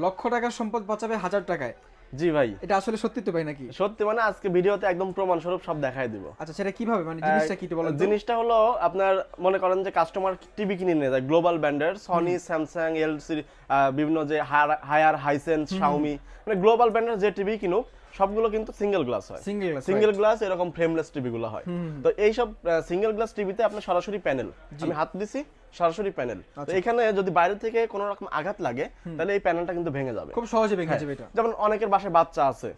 লক্ষ টাকার সম্পদ বাঁচাবে হাজার টাকায়। জি ভাই। এটা আসলে সত্যি তো ভাই নাকি? সত্যি মানে আজকে ভিডিওতে একদম প্রমাণ স্বরূপ সব দেখাই দিব। আচ্ছা সেটা কীভাবে? মানে জিনিসটা কি বলেন জিনিসটা হলো আপনার মনে করেন যে কাস্টমার টিভি কিনে নিয়ে যায় গ্লোবাল ব্র্যান্ডের সনি স্যামসাং এলসি বিভিন্ন যে হায়ার হাইসেন্স শাওমি মানে গ্লোবাল ব্র্যান্ডের যে টিভি কিনুক সবগুলো কিন্তু সিঙ্গেল গ্লাস হয়। সিঙ্গেল গ্লাস সিঙ্গেল গ্লাস এরকম ফ্রেমলেস টিভি গুলো হয়। তো এইসব সিঙ্গেল গ্লাস টিভিতে আপনার সরাসরি প্যানেল আমি হাত দিছি সরাসরি প্যানেল তো এখানে যদি বাইরে থেকে কোনো রকম আঘাত লাগে তাহলে এই প্যানেলটা কিন্তু ভেঙে যাবে। খুব সহজে ভেঙে যাবে এটা। যেমন অনেকের বাসায় বাচ্চা আছে।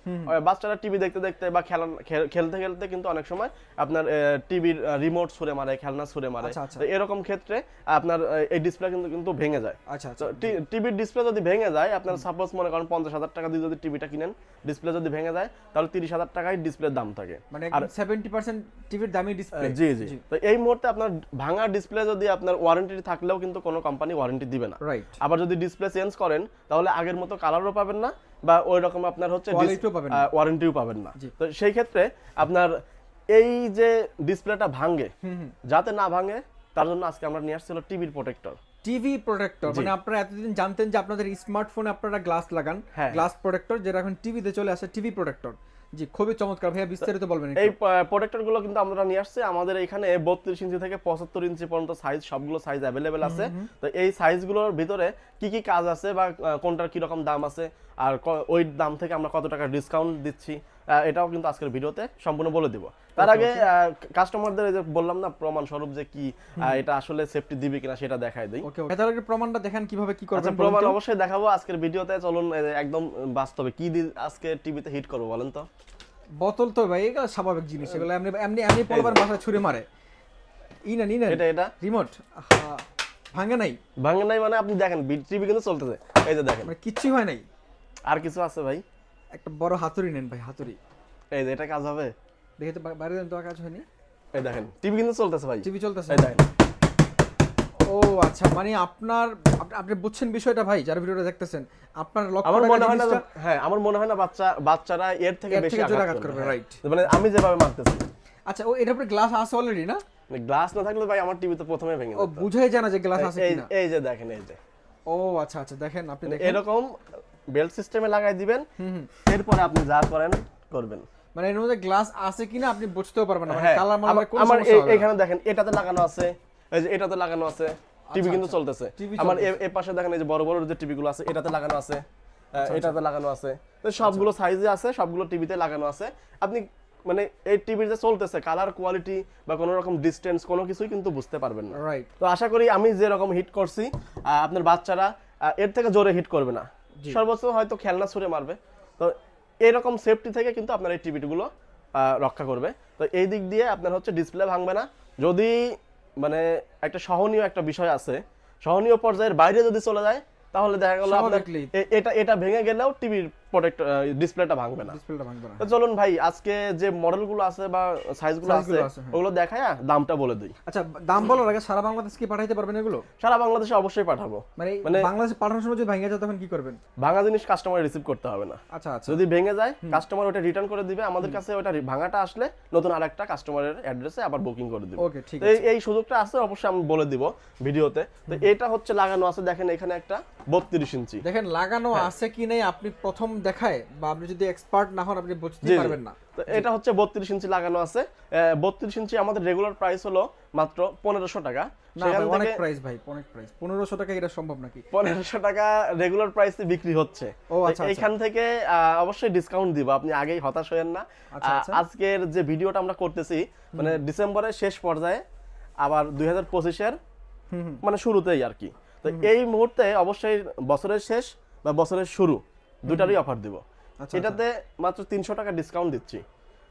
বাচ্চারা টিভি দেখতে দেখতে বা খেলা খেলতে খেলতে কিন্তু অনেক সময় আপনার টিভির রিমোট ছুঁড়ে মারে খেলনা ছুঁড়ে মারে। আচ্ছা, আচ্ছা। তো এরকম ক্ষেত্রে আপনার এই ডিসপ্লে কিন্তু কিন্তু ভেঙে যায়। আচ্ছা আচ্ছা। টিভির ডিসপ্লে যদি ভেঙে যায় আপনার সাপোজ মনে করেন পঞ্চাশ হাজার টাকা দিয়ে যদি টিভিটা কিনেন ডিসপ্লে যদি ভেঙে যায় তাহলে তিরিশ হাজার টাকায় ডিসপ্লের দাম থাকে। মানে সেভেন্টি পার্সেন্ট টিভির দামি ডিসপ্লে জি জি। তো এই মুহূর্তে আপনার ভাঙা ডিসপ্লে যদি আপনার ওয়ারেন্টি থাকলেও কিন্তু কোনো কোম্পানি ওয়ারেন্টি দিবে না। রাইট আবার যদি ডিসপ্লে চেঞ্জ করেন তাহলে আগের মতো কালারও পাবেন না বা ওই রকম আপনার হচ্ছে। ওয়ারেন্টিও পাবেন না। তো সেই ক্ষেত্রে আপনার এই যে ডিসপ্লেটা ভাঙে যাতে না ভাঙে তার জন্য আজকে আমরা নিয়ে আসছিল টিভির প্রোটেক্টর টিভি প্রোটেক্টর মানে আপনারা এতদিন জানতেন যে আপনাদের স্মার্টফোনে আপনারা গ্লাস লাগান। হ্যাঁ। গ্লাস প্রোটেক্টর যেটা এখন টিভিতে চলে আসে টিভি প্রোটেক্টর জি খুবই চমৎকার। ভাইয়া বিস্তারিত বলবেন এই প্রোটেক্টরগুলো কিন্তু আমরা নিয়ে আসছি। আমাদের এখানে বত্রিশ ইঞ্চি থেকে পঁচাত্তর ইঞ্চি পর্যন্ত সাইজ সবগুলো সাইজ অ্যাভেলেবেল আছে। তো এই সাইজগুলোর ভিতরে কি কি কাজ আছে বা কোনটার কি রকম দাম আছে? আর ওই দাম থেকে আমরা কত টাকা ডিসকাউন্ট দিচ্ছি? এটাও কিন্তু আজকের ভিডিওতে সম্পূর্ণ বলে দিব। তার আগে কাস্টমারদের যে বললাম না প্রমাণ স্বরূপ যে কি এটা আসলে সেফটি দিবে কিনা সেটা দেখাই দিই। ওকে প্রমাণটা দেখেন কীভাবে কি আচ্ছা করবেন প্রমাণ অবশ্যই দেখাবো আজকের ভিডিওতে। চলুন একদম বাস্তবে কি আজকে টিভিতে হিট করব বলেন তো। বোতল তো ভাই এগুলো স্বাভাবিক জিনিস। এগুলো এমনি এমনি এমনি পলবার বাসায় ছুঁড়ে মারে। ই না নি না। এটা এটা? রিমোট ভাঙে নাই? ভাঙে নাই মানে আপনি দেখেন টিভি কিন্তু চলতেছে। এই যে দেখেন। মানে কিচ্ছুই হয় নাই? আর কিছু আছে ভাই? একটা বড় হাতুড়ি নেন ভাই হাতুড়ি। এই যে এটা কাজ হবে? দেখে তো বাইরে দেন তো কাজ হয়নি? এই দেখেন টিভি কিন্তু চলতেছে ভাই। টিভি চলতেছে। এই দেখেন। ও আচ্ছা মানে আপনার আপনি বুঝছেন বিষয়টা ভাই যারা ভিডিওটা দেখতেছেন আপনার লক্ষ আমার মনে হয় না হ্যাঁ আমার মনে হয় না বাচ্চা বাচ্চারা এর থেকে বেশি আঘাত করবে। হ্যাঁ। মানে আমি যেভাবে মারতেছি। আচ্ছা ও এটার উপরে গ্লাস আছে অলরেডি না? গ্লাস না থাকলে ভাই আমার টিভি তো প্রথমে ভেঙে ও যেত। বুঝাই জানা যে গ্লাস আছে কিনা। এই যে দেখেন এই যে। ও আচ্ছা আচ্ছা দেখেন আপনি দেখেন। এরকম বেল্ট সিস্টেমে লাগাই দিবেন। এরপরে আপনি যা করেন করবেন। মানে এর মধ্যে গ্লাস আছে কিনা আপনি বুঝতেও পারবেন না মানে হ্যাঁ কালার আমার- মারলে কোনো আমার সমস্যা এই- হবে না। এখানে দেখেন এটাতে লাগানো আছে এই যে এটাতে লাগানো আছে টিভি কিন্তু আচ্ছা, চলতেছে। আমার চলতেছে। এ- এ পাশে দেখেন এই যে বড় বড় যে টিভি গুলো আছে এটাতে লাগানো আছে আচ্ছা, এটাতে লাগানো আছে। তো সবগুলো সাইজে আছে সবগুলো টিভিতে লাগানো আছে। আপনি মানে এই টিভির যে চলতেছে কালার কোয়ালিটি বা কোনো রকম ডিস্টেন্স কোনো কিছুই কিন্তু বুঝতে পারবেন না। রাইট তো আশা করি আমি যে রকম হিট করছি আপনার বাচ্চারা এর থেকে জোরে হিট করবে না। সর্বোচ্চ হয়তো খেলনা ছুঁড়ে মারবে। তো এরকম সেফটি থেকে কিন্তু আপনার এই টিভিগুলো রক্ষা করবে। তো এই দিক দিয়ে আপনার হচ্ছে ডিসপ্লে ভাঙবে না। যদি মানে একটা সহনীয় একটা বিষয় আছে সহনীয় পর্যায়ের বাইরে যদি চলে যায় তাহলে দেখা গেল আপনার এটা এটা ভেঙে গেলেও টিভির প্রোটেক্ট ডিসপ্লেটা ভাঙবে না। ডিসপ্লেটা ভাঙবে না। চলুন ভাই আজকে যে মডেলগুলো আছে বা সাইজগুলো আছে আছে, হ্যাঁ। ওগুলো দেখায় দামটা বলে দিই। আচ্ছা দাম বলার আগে সারা বাংলাদেশ কি পাঠাইতে পারবেন এগুলো? সারা বাংলাদেশে অবশ্যই পাঠাবো। মানে মানে- বাংলাদেশে পাঠানোর সময় যদি ভেঙে যায় তখন কি করবেন? ভাঙা জিনিস কাস্টমার রিসিভ করতে হবে না। আচ্ছা আচ্ছা। যদি ভেঙে যায় কাস্টমার ওটা রিটার্ন করে দিবে আমাদের কাছে ওটা ভাঙাটা আসলে নতুন আরেকটা কাস্টমারের অ্যাড্রেসে আবার বুকিং করে দিবে। ওকে ঠিক তো এই- সুযোগটা আছে অবশ্যই আমি বলে দিব ভিডিওতে। তো এটা হচ্ছে লাগানো আছে দেখেন এখানে একটা বত্রিশ ইঞ্চি। দেখেন লাগানো হ্যাঁ। আছে কি নাই আপনি প্রথম দেখায় বা আপনি যদি এক্সপার্ট না হন আপনি বুঝতে। পারবেন না। তো এটা হচ্ছে বত্রিশ ইঞ্চি লাগানো আছে। বত্রিশ ইঞ্চি আমাদের রেগুলার প্রাইস হলো মাত্র পনেরোশো টাকা। না সেখান ভাই, অনেক প্রাইস ভাই অনেক প্রাইস পনেরোশো টাকা এটা সম্ভব নাকি? পনেরোশো টাকা রেগুলার প্রাইসে বিক্রি হচ্ছে। ও, আচ্ছা, আচ্ছা। এখান থেকে অবশ্যই ডিসকাউন্ট দিব আপনি আগেই হতাশ হয়েন না। আচ্ছা। আজকের যে ভিডিওটা আমরা করতেছি মানে ডিসেম্বরের শেষ পর্যায়ে আবার দুই হাজার পঁচিশের মানে শুরুতেই আর কি। তো এই মুহূর্তে অবশ্যই বছরের শেষ বা বছরের শুরু দুটারই অফার দিব। আচ্ছা, এটাতে মাত্র তিনশো টাকা ডিসকাউন্ট দিচ্ছি।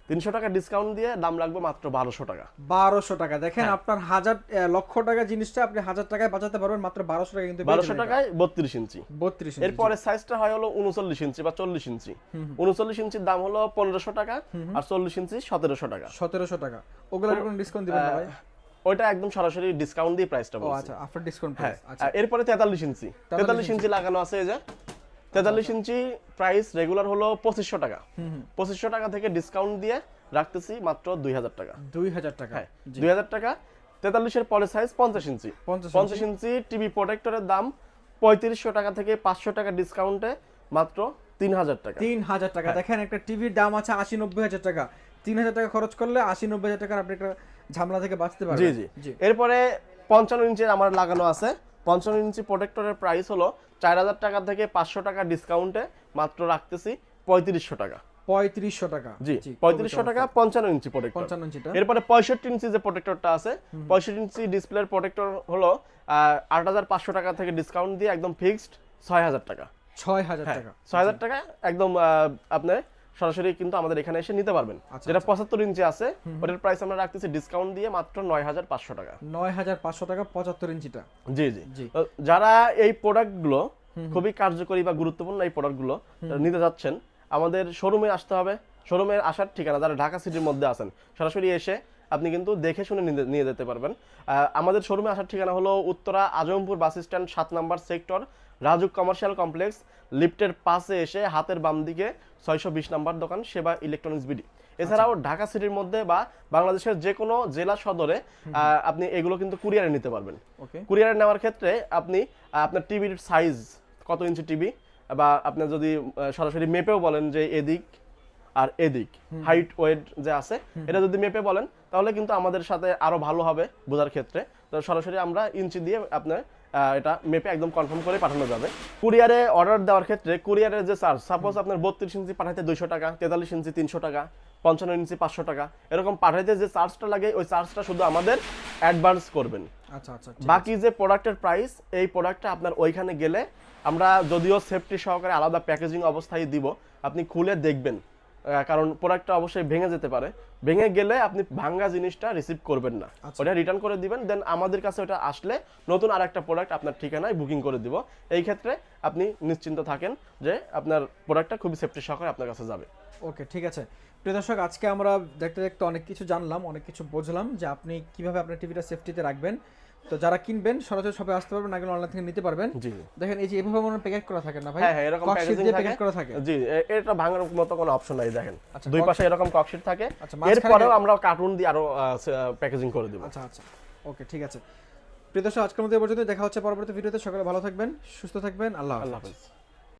তিনশো টাকা ডিসকাউন্ট দিয়ে দাম লাগবে মাত্র বারোশো টাকা। বারোশো টাকা। দেখেন হ্যাঁ। আপনার হাজার লক্ষ টাকা জিনিসটা আপনি হাজার টাকায় বাঁচাতে পারবেন মাত্র বারোশো টাকা কিন্তু বারোশো টাকায় বত্রিশ ইঞ্চি। বত্রিশ এরপরে সাইজটা হয় হলো উনচল্লিশ ইঞ্চি বা চল্লিশ ইঞ্চি। উনচল্লিশ ইঞ্চির দাম হলো পনেরোশো টাকা আর চল্লিশ ইঞ্চি সতেরোশো টাকা। সতেরোশো টাকা। ওগুলোর কোনো ডিসকাউন্ট দিবেন না ভাই? ওইটা একদম সরাসরি ডিসকাউন্ট দিয়ে প্রাইসটা বলছি। আচ্ছা আফটার ডিসকাউন্ট প্রাইস আচ্ছা। এরপরে তেতাল্লিশ ইঞ্চি। তেতাল্লিশ ইঞ্চি। লাগানো আছে এই যে। তেতাল্লিশ ইঞ্চি প্রাইস রেগুলার হলো পঁচিশশো টাকা। পঁচিশশো টাকা থেকে ডিসকাউন্ট দিয়ে রাখতেছি মাত্র দুই হাজার টাকা। দুই হাজার টাকা। হ্যাঁ দুই হাজার টাকা। তেতাল্লিশের পরে সাইজ পঞ্চাশ ইঞ্চি। পঞ্চাশ পঞ্চাশ ইঞ্চি টিভি প্রোটেক্টরের দাম পঁয়ত্রিশশো টাকা থেকে পাঁচশো টাকা ডিসকাউন্টে মাত্র তিন হাজার টাকা। তিন হাজার টাকা। হ্যাঁ। দেখেন একটা টিভির দাম আছে আশি নব্বই হাজার টাকা। তিন হাজার টাকা খরচ করলে আশি নব্বই হাজার টাকার আপনি একটা ঝামেলা থেকে বাঁচতে পারবেন। জি জি। এরপরে পঞ্চান্ন ইঞ্চির আমার লাগানো আছে। পঞ্চান্ন ইঞ্চি প্রোটেক্টরের প্রাইস হলো চার হাজার টাকা থেকে পাঁচশো টাকা ডিসকাউন্টে মাত্র রাখতেছি পঁয়ত্রিশশো টাকা। পঁয়ত্রিশশো টাকা। জি পঁয়ত্রিশশো টাকা পঞ্চান্ন ইঞ্চি প্রোটেক্টর পঞ্চান্ন ইঞ্চিটা। এরপরে পঁয়ষট্টি ইঞ্চি যে প্রোটেক্টরটা আছে পঁয়ষট্টি ইঞ্চি ডিসপ্লের প্রোটেক্টর হলো আট হাজার পাঁচশো টাকা থেকে ডিসকাউন্ট দিয়ে একদম ফিক্সড ছয় হাজার টাকা। ছয় হাজার হ্যাঁ টাকা। ছয় হাজার টাকা একদম আহ, আপনি সরাসরি কিন্তু আমাদের এখানে এসে নিতে পারবেন। আচ্ছা, যেটা পঁচাত্তর ইঞ্চি আছে ওটার প্রাইস আমরা রাখতেছি ডিসকাউন্ট দিয়ে মাত্র নয় হাজার পাঁচশো টাকা। নয় হাজার পাঁচশো টাকা পঁচাত্তর ইঞ্চিটা। জি জি। জি। যারা এই প্রোডাক্টগুলো খুবই কার্যকরী বা গুরুত্বপূর্ণ এই প্রোডাক্টগুলো নিতে যাচ্ছেন আমাদের শোরুমে আসতে হবে। শোরুমের আসার ঠিকানা যারা ঢাকা সিটির মধ্যে আছেন সরাসরি এসে আপনি কিন্তু দেখে শুনে নিয়ে যেতে পারবেন। আমাদের শোরুমে আসার ঠিকানা হলো উত্তরা আজমপুর বাস স্ট্যান্ড সাত number sector Rajuk commercial complex লিফটের পাশে এসে হাতের বাম দিকে ছয়শো বিশ নাম্বার দোকান সেবা ইলেকট্রনিক্স বিডি। এছাড়াও ঢাকা সিটির মধ্যে বা বাংলাদেশের যে কোনো জেলা সদরে আহ, আপনি এগুলো কিন্তু কুরিয়ারে নিতে পারবেন। কুরিয়ারে নেওয়ার ক্ষেত্রে আপনি আপনার টিভির সাইজ কত ইঞ্চি টিভি বা আপনি যদি সরাসরি মেপেও বলেন যে এদিক আর এদিক হাইট ওয়েট যে আছে এটা যদি মেপে বলেন তাহলে কিন্তু আমাদের সাথে আরও ভালো হবে বোঝার ক্ষেত্রে। তো সরাসরি আমরা ইঞ্চি দিয়ে আপনার এটা মেপে একদম কনফার্ম করে পাঠানো যাবে। কুরিয়ারে অর্ডার দেওয়ার ক্ষেত্রে কুরিয়ারের যে চার্জ সাপোজ আপনার বত্রিশ ইঞ্চি পাঠাইতে দুইশো টাকা তেতাল্লিশ ইঞ্চি তিনশো টাকা পঞ্চান্ন ইঞ্চি পাঁচশো টাকা এরকম পাঠাইতে যে চার্জটা লাগে ওই চার্জটা শুধু আমাদের অ্যাডভান্স করবেন। আচ্ছা আচ্ছা বাকি যে প্রোডাক্টের প্রাইস এই প্রোডাক্টটা আপনার ওইখানে গেলে আমরা যদিও সেফটি সহকারে আলাদা প্যাকেজিং অবস্থায় দিব আপনি খুলে দেখবেন। কারণ প্রোডাক্টটা অবশ্যই ভেঙে যেতে পারে। ভেঙে গেলে আপনি ভাঙ্গা জিনিসটা রিসিভ করবেন না। আচ্ছা। ওটা রিটার্ন করে দিবেন দেন আমাদের কাছে ওটা আসলে নতুন আর একটা প্রোডাক্ট আপনার ঠিকানায় বুকিং করে দিব। এই ক্ষেত্রে আপনি নিশ্চিন্ত থাকেন যে আপনার প্রোডাক্টটা খুবই সেফটি সহকারে আপনার কাছে যাবে। ওকে ঠিক আছে। প্রিয় দর্শক আজকে আমরা দেখতে দেখতে অনেক কিছু জানলাম অনেক কিছু বুঝলাম যে আপনি কীভাবে আপনার টিভিটা সেফটিতে রাখবেন। তো যারা কিনবেন সরাসরি শপে আসতে পারবেন না গেলে অনলাইন থেকে নিতে পারবেন। জি। দেখেন এই যে এভাবে মনে প্যাকেট করা থাকে না ভাই? হ্যাঁ হ্যাঁ এরকম প্যাকেজিং প্যাকেট করা থাকে। জি এটা ভাঙার মতো কোনো অপশন নাই দেখেন। আচ্ছা, দুই পাশে এরকম ককশিট থাকে। আচ্ছা, এরপরেও আমরা কার্টুন দিয়ে আরও প্যাকেজিং করে দেব। আচ্ছা আচ্ছা। ওকে ঠিক আছে। প্রিয় দর্শক আজকের মতো এই পর্যন্ত দেখা হচ্ছে পরবর্তী ভিডিওতে। সকালে ভালো থাকবেন সুস্থ থাকবেন। আল্লাহ আল্লাহ হাফেজ।